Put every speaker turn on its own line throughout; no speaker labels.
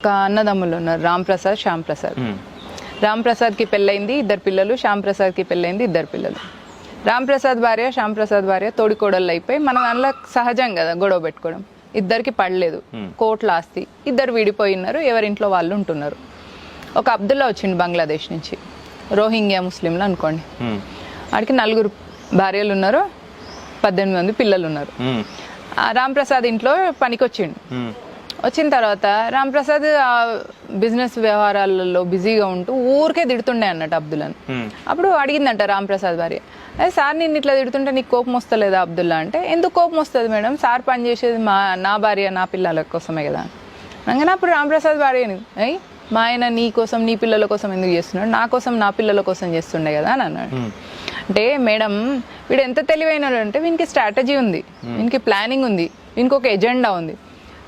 ఒక అన్నదమ్ములు ఉన్నారు. రామ్ ప్రసాద్ శ్యామ్ ప్రసాద్. రామ్ ప్రసాద్కి పెళ్ళైంది ఇద్దరు పిల్లలు శ్యామ్ ప్రసాద్కి పెళ్ళైంది ఇద్దరు పిల్లలు. రామ్ ప్రసాద్ భార్య శ్యామ్ ప్రసాద్ భార్య తోడికోడళ్ళు అయిపోయి మన దానిలో సహజం కదా గొడవ పెట్టుకోవడం. ఇద్దరికి పడలేదు. కోట్ల ఆస్తి. ఇద్దరు విడిపోయి ఉన్నారు ఎవరింట్లో వాళ్ళు ఉంటున్నారు. ఒక అబ్దుల్లా వచ్చిండు బంగ్లాదేశ్ నుంచి. రోహింగ్యా ముస్లింలు అనుకోండి. ఆడికి నలుగురు భార్యలు ఉన్నారు పద్దెనిమిది మంది పిల్లలు ఉన్నారు. రామ్ ప్రసాద్ ఇంట్లో పనికొచ్చిండు. వచ్చిన తర్వాత రామ్ ప్రసాద్ ఆ బిజినెస్ వ్యవహారాలలో బిజీగా ఉంటూ ఊరికే తిడుతుండే అన్నట్టు అబ్దుల్లాని. అప్పుడు అడిగిందంట రామ్ ప్రసాద్ భార్య అదే సార్ నేను ఇట్లా తిడుతుంటే నీకు కోపం వస్తలేదా అబ్దుల్లా? అంటే ఎందుకు కోపం వస్తుంది మేడం? సార్ పని చేసేది మా నా భార్య నా పిల్లల కోసమే కదా. అనగానే అప్పుడు రామ్ ప్రసాద్ భార్య అయ్యి మా ఆయన నీ కోసం నీ పిల్లల కోసం ఎందుకు చేస్తున్నాడు? నా కోసం నా పిల్లల కోసం చేస్తుండే కదా అని అన్నాడు. అంటే మేడం వీడు ఎంత తెలివైనడు అంటే వీనికి స్ట్రాటజీ ఉంది. వీనికి ప్లానింగ్ ఉంది. వీనికి ఒక ఎజెండా ఉంది.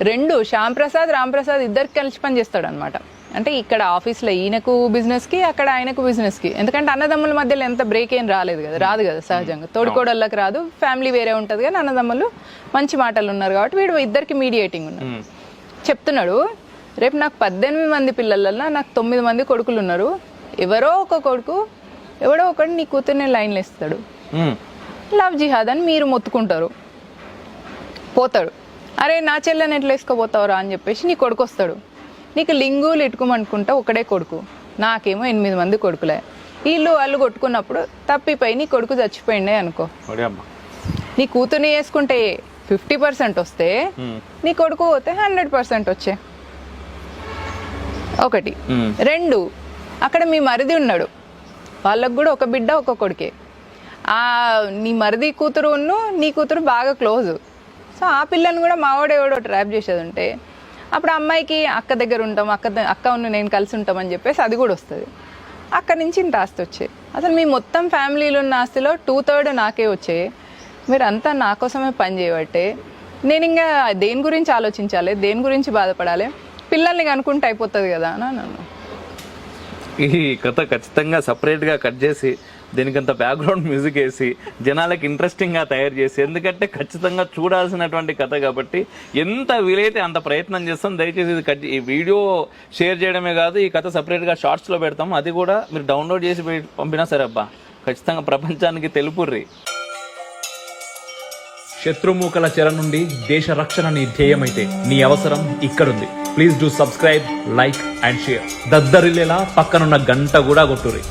రెండు శ్యామ్ ప్రసాద్ రామ్ ప్రసాద్ ఇద్దరికి కలిసి పని చేస్తాడు అనమాట అంటే ఇక్కడ ఆఫీస్లో ఈయనకు బిజినెస్కి అక్కడ ఆయనకు బిజినెస్కి ఎందుకంటే అన్నదమ్ముల మధ్యలో ఎంత బ్రేక్ ఏం రాలేదు కదా రాదు కదా సహజంగా. తోడుకోడళ్ళకి రాదు ఫ్యామిలీ వేరే ఉంటుంది కానీ అన్నదమ్ములు మంచి మాటలు ఉన్నారు కాబట్టి వీడు ఇద్దరికి మీడియేటింగ్ ఉన్నారు. చెప్తున్నాడు రేపు నాకు పద్దెనిమిది మంది పిల్లలల్లో నాకు తొమ్మిది మంది కొడుకులు ఉన్నారు ఎవరో ఒక కొడుకు ఎవడో ఒకడు నీ కూతుర్ని లైన్లు ఇస్తాడు. లవ్ జిహాద్ అని మీరు మొత్తుకుంటారు. పోతాడు. అరే నా చెల్లెని ఎట్లా వేసుకోపోతావురా అని చెప్పేసి నీ కొడుకు వస్తాడు నీకు లింగులు ఇట్టుకోమనుకుంటా ఒకడే కొడుకు. నాకేమో ఎనిమిది మంది కొడుకులే. వీళ్ళు వాళ్ళు కొట్టుకున్నప్పుడు తప్పిపోయి నీ కొడుకు చచ్చిపోయిండే అనుకో. నీ కూతుర్ని వేసుకుంటే ఫిఫ్టీ పర్సెంట్ వస్తే నీ కొడుకు పోతే హండ్రెడ్ పర్సెంట్ వచ్చే. ఒకటి. రెండు అక్కడ మీ మరిది ఉన్నాడు. వాళ్ళకు కూడా ఒక బిడ్డ ఒక కొడుకే. ఆ నీ మరిది కూతురు ఉన్ను నీ కూతురు బాగా క్లోజ్. సో ఆ పిల్లని కూడా మావాడు ఎవడో ట్రాప్ చేసేది ఉంటే అప్పుడు అమ్మాయికి అక్క దగ్గర ఉంటాం అక్క అక్క ఉన్న నేను కలిసి ఉంటామని చెప్పేసి అది కూడా వస్తుంది. అక్కడి నుంచి ఇంత ఆస్తి వచ్చాయి అసలు మీ మొత్తం ఫ్యామిలీలో ఉన్న ఆస్తిలో టూ థర్డ్ నాకే వచ్చాయి మీరంతా నా కోసమే పని చేయబట్టే. నేను ఇంకా దేని గురించి ఆలోచించాలి దేని గురించి బాధపడాలి? పిల్లల్ని కనుక్కుంటే అయిపోతుంది కదా. అని అన్నాను
ఈ కథ ఖచ్చితంగా సపరేట్గా కట్ చేసి దీనికంత బ్యాక్గ్రౌండ్ మ్యూజిక్ వేసి జనాలకి ఇంట్రెస్టింగ్గా తయారు చేసి ఎందుకంటే ఖచ్చితంగా చూడాల్సినటువంటి కథ కాబట్టి ఎంత వీలైతే అంత ప్రయత్నం చేస్తాం. దయచేసి ఇది కట్ ఈ వీడియో షేర్ చేయడమే కాదు ఈ కథ సపరేట్గా షార్ట్స్లో పెడతాం. అది కూడా మీరు డౌన్లోడ్ చేసి పంపినా సరే అబ్బా ఖచ్చితంగా ప్రపంచానికి తెలుపుర్రి.
శత్రుమూకల చెర నుండి దేశ రక్షణ నీ ధ్యేయమైతే నీ అవసరం ఇక్కడుంది. Please do subscribe like and share దద్దరిల్లేలా పక్కనున్న గంట కూడా కొట్టుర్రి.